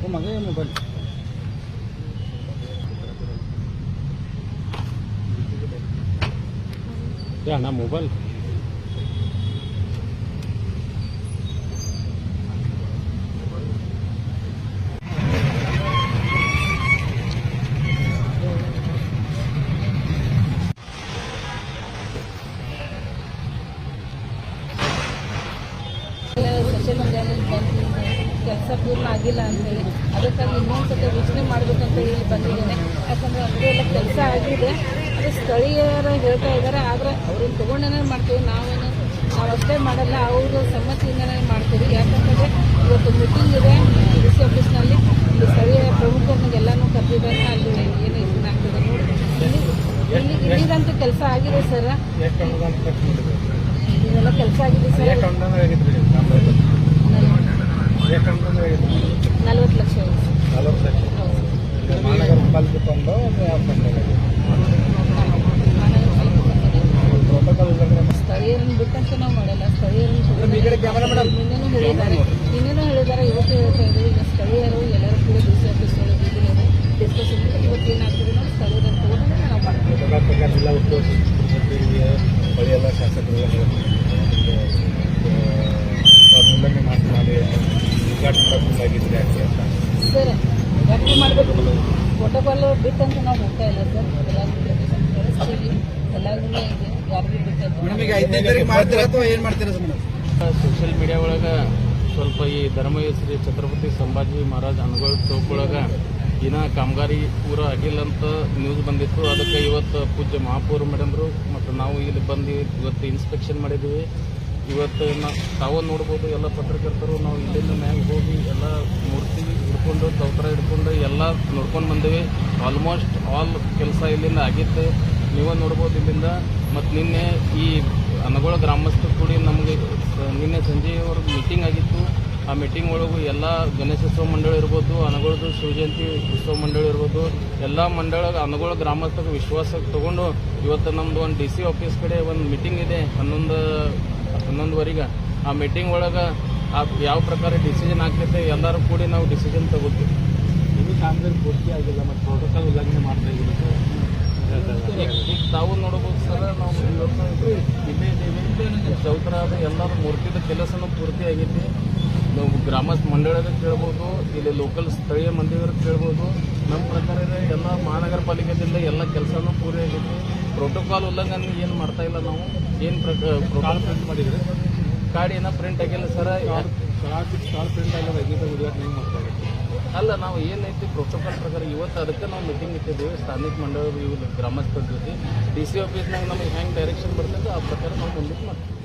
Kumaga yung mobile. ત્યાં ના mobile ಕೆಲಸ ಪೂರ್ಣ ಆಗಿಲ್ಲ ಅಂತೇಳಿ ಅದಕ್ಕಾಗಿ ಇನ್ನೊಂದ್ಸತಿ ಯೋಚನೆ ಮಾಡಬೇಕಂತ ಹೇಳಿ ಬಂದಿದ್ದೇನೆ. ಯಾಕಂದರೆ ಎಲ್ಲ ಕೆಲಸ ಆಗಿದೆ. ಅದು ಸ್ಥಳೀಯರು ಹೇಳ್ತಾ ಇದ್ದಾರೆ. ಆದರೆ ಅವ್ರನ್ನ ತೊಗೊಂಡೇನೇ ಮಾಡ್ತೀವಿ. ನಾವೇನು ನಾವು ಅಷ್ಟೇ ಮಾಡಲ್ಲ. ಅವ್ರ ಸಮ್ಮತಿಯಿಂದನೇ ಮಾಡ್ತೀವಿ. ಯಾಕಂತಂದರೆ ಇವತ್ತು ಮೀಟಿಂಗ್ ಇದೆ ಡಿ ಸಿ ಆಫೀಸ್ನಲ್ಲಿ. ಇಲ್ಲಿ ಸ್ಥಳೀಯ ಪ್ರಮುಖರನ್ನೆಲ್ಲನೂ ಕರೆದಿದ್ದಾರೆ ಅಲ್ಲಿ ಏನು ಇದನ್ನಾಗ್ತದೆ ನೋಡಿ. ಇಲ್ಲಿ ಇಲ್ಲಿ ಇಲ್ಲಿದಂತೂ ಕೆಲಸ ಆಗಿದೆ ಸರ್. ಇದೆಲ್ಲ ಕೆಲಸ ಆಗಿದೆ ಸರ್. ನಲ್ವತ್ತು ಲಕ್ಷ ನಲವತ್ತು ಲಕ್ಷ ಮಹಾನಗರ ಪಾಲಿಕೆ ಸ್ಥಳೀಯರನ್ನು ಬಿಟ್ಟಂತ ನಾವು ಮಾಡಲ್ಲ ಸ್ಥಳೀಯರನ್ನು ನಿನ್ನೆನೂ ಹೇಳಿದ್ದಾರೆ. ಇವತ್ತು ಹೇಳ್ತಾ ಇದ್ದೀವಿ. ಈಗ ಸ್ಥಳೀಯರು ಎಲ್ಲರೂ ಕೂಡ ಡಿ ಸಿ ಆಫೀಸ್ ಒಳಗೆ ಇದ್ದಾರೆ ಡಿಸ್ಕಷನ್ ಇವತ್ತು ಏನಾಗ್ತದೆ ನಾವು ಸ್ಥಳೀಯರನ್ನು ತಗೊಂಡು ನಾವು ಮಾಡ್ತೀವಿ. ಜಿಲ್ಲಾ ಉಸ್ತುವಾರಿ ಸಮಿತಿಗೆ ಶಾಸಕರು ಉಲ್ಲಂಘನೆ ಮಾತು ಮಾಡಿ ಉದ್ಘಾಟನೆ ಮಾಡಬೇಕಾಗಿದ್ರೆ ಯಾಕೆ ಅಂತ ಸರ್ ಯಾಕೆ ಮಾಡಬೇಕು. ಪ್ರೋಟೋಕಾಲ್ ಬಿಟ್ಟಂತ ನಾವು ಹೋಗ್ತಾ ಇಲ್ಲ ಸರ್. ಎಲ್ಲರಿಗೂ ಕಳಿಸ್ತೀವಿ ಎಲ್ಲರಿಗೂ ಇದೆ. ಯಾರಿಗೂ ಬಿಟ್ಟಂತ ಈಗ ಐದನೇ ತಾರೀಕು ಅಥವಾ ಏನು ಮಾಡ್ತೀರಾ ಮೇಡಮ್ ಸೋಷಿಯಲ್ ಮೀಡಿಯಾ ಒಳಗೆ ಸ್ವಲ್ಪ ಈ ಧರ್ಮಯ ಶ್ರೀ ಛತ್ರಪತಿ ಸಂಭಾಜಿ ಮಹಾರಾಜ್ ಅನ್ಗೋಳ್ ಚೌಕ್ ಒಳಗೆ ಇನ್ನ ಕಾಮಗಾರಿ ಪೂರ ಆಗಿಲ್ಲ ಅಂತ ನ್ಯೂಸ್ ಬಂದಿತ್ತು. ಅದಕ್ಕೆ ಇವತ್ತು ಪೂಜ್ಯ ಮಹಾಪೌರ ಮೇಡಮ್ರು ಮತ್ತು ನಾವು ಇಲ್ಲಿ ಬಂದು ಇವತ್ತು ಇನ್ಸ್ಪೆಕ್ಷನ್ ಮಾಡಿದ್ದೀವಿ ಇವತ್ತು ನಾವು ತಾವು ನೋಡ್ಬೋದು, ಎಲ್ಲ ಪತ್ರಕರ್ತರು ನಾವು ಇಲ್ಲಿಂದ ಮ್ಯಾಗ ಹೋಗಿ ಎಲ್ಲ ಮೂರ್ತಿ ಹಿಡ್ಕೊಂಡು ಚೌತ್ರ ಹಿಡ್ಕೊಂಡು ಎಲ್ಲ ನೋಡ್ಕೊಂಡು ಬಂದೇವಿ. ಆಲ್ಮೋಸ್ಟ್ ಆಲ್ ಕೆಲಸ ಇಲ್ಲಿಂದ ಆಗಿತ್ತು. ನೀವೇ ನೋಡ್ಬೋದು ಇಲ್ಲಿಂದ. ಮತ್ತು ನಿನ್ನೆ ಈ ಅನಗೋಳ ಗ್ರಾಮಸ್ಥರು ಕೂಡಿ ನಮಗೆ ನಿನ್ನೆ ಸಂಜೆಯವ್ರ ಮೀಟಿಂಗ್ ಆಗಿತ್ತು. ಆ ಮೀಟಿಂಗ್ ಒಳಗೂ ಎಲ್ಲ ಗಣೇಶೋತ್ಸವ ಮಂಡಳಿ ಇರ್ಬೋದು ಅನಗೋಳದು ಶಿವಜಯಂತಿ ಉತ್ಸವ ಮಂಡಳಿ ಇರ್ಬೋದು, ಎಲ್ಲ ಮಂಡಳ ಅನಗೋಳ ಗ್ರಾಮಸ್ಥರ ವಿಶ್ವಾಸಕ್ಕೆ ತಗೊಂಡು ಇವತ್ತು ನಮ್ಮದು ಒಂದು ಡಿ ಸಿ ಆಫೀಸ್ ಕಡೆ ಒಂದು ಮೀಟಿಂಗ್ ಇದೆ. ಹನ್ನೊಂದು ಹನ್ನೊಂದುವರೆಗೆ ಆ ಮೀಟಿಂಗ್ ಒಳಗೆ ಆ ಯಾವ ಪ್ರಕಾರ ಡಿಸಿಷನ್ ಆಗ್ತೈತೆ ಎಲ್ಲರೂ ಕೂಡಿ ನಾವು ಡಿಸಿಷನ್ ತಗೋತೀವಿ ಇದು ಕಾಮಗಾರಿ ಪೂರ್ತಿ ಆಗಿಲ್ಲ ಮತ್ತು ಪ್ರೋಟೋಕಾಲ್ ಉಲ್ಲಂಘನೆ ಮಾಡ್ತಾ ಇದ್ದೀವಿ ಈಗ ತಾವು ನೋಡ್ಬೋದು ಸರ್ ನಾವು ಇಲ್ಲೇ ಇದ್ದೀವಿ. ಚೌತ್ರ ಅದು ಎಲ್ಲರೂ ಮೂರ್ತಿದ ಕೆಲಸನೂ ಪೂರ್ತಿ ಆಗೈತಿ ನಾವು ಗ್ರಾಮಸ್ಥ ಮಂಡಳದ ಕೇಳ್ಬೋದು ಇಲ್ಲಿ ಲೋಕಲ್ ಸ್ಥಳೀಯ ಮಂದಿರ ಕೇಳ್ಬೋದು. ನಮ್ಮ ಪ್ರಕಾರ ಎಲ್ಲ ಮಹಾನಗರ ಪಾಲಿಕೆದಿಂದ ಎಲ್ಲ ಕೆಲಸನೂ ಪೂರ್ತಿ ಆಗೈತಿ ಪ್ರೋಟೋಕಾಲ್ ಉಲ್ಲಂಘನೆ ಏನು ಮಾಡ್ತಾ ಇಲ್ಲ ನಾವು. ಏನು ಪ್ರೋಟೋಕಾಲ್ ಪ್ರಿಂಟ್ ಮಾಡಿದ್ರೆ. ಕಾರ್ಡ್ ಏನೋ ಪ್ರಿಂಟ್ ಆಗಿಲ್ಲ ಸರ್ ಪ್ರಿಂಟ್ ಆಗಿಲ್ಲ ಉದ್ಘಾಟನೆ ಹೆಂಗೆ ಮಾಡ್ತಾ ಇದ್ದೀರಿ ಅಲ್ಲ ನಾವು ಏನೈತಿ ಪ್ರೋಟೋಕಾಲ್ ಪ್ರಕಾರ ಇವತ್ತು ಅದಕ್ಕೆ ನಾವು ಮೀಟಿಂಗ್ ಇಟ್ಟಿದ್ದೇವೆ. ಸ್ಥಾನಿಕ ಮಂಡಳ ಗ್ರಾಮಸ್ಥರ ಜೊತೆ. ಡಿ ಸಿ ಆಫೀಸ್ನಾಗ ನಮಗೆ ಹೆಂಗೆ ಡೈರೆಕ್ಷನ್ ಬರ್ತದೆ ಆ ಪ್ರಕಾರ ನಾವು ಮುಂದಕ್ಕೆ ಮಾಡ್ತೀವಿ.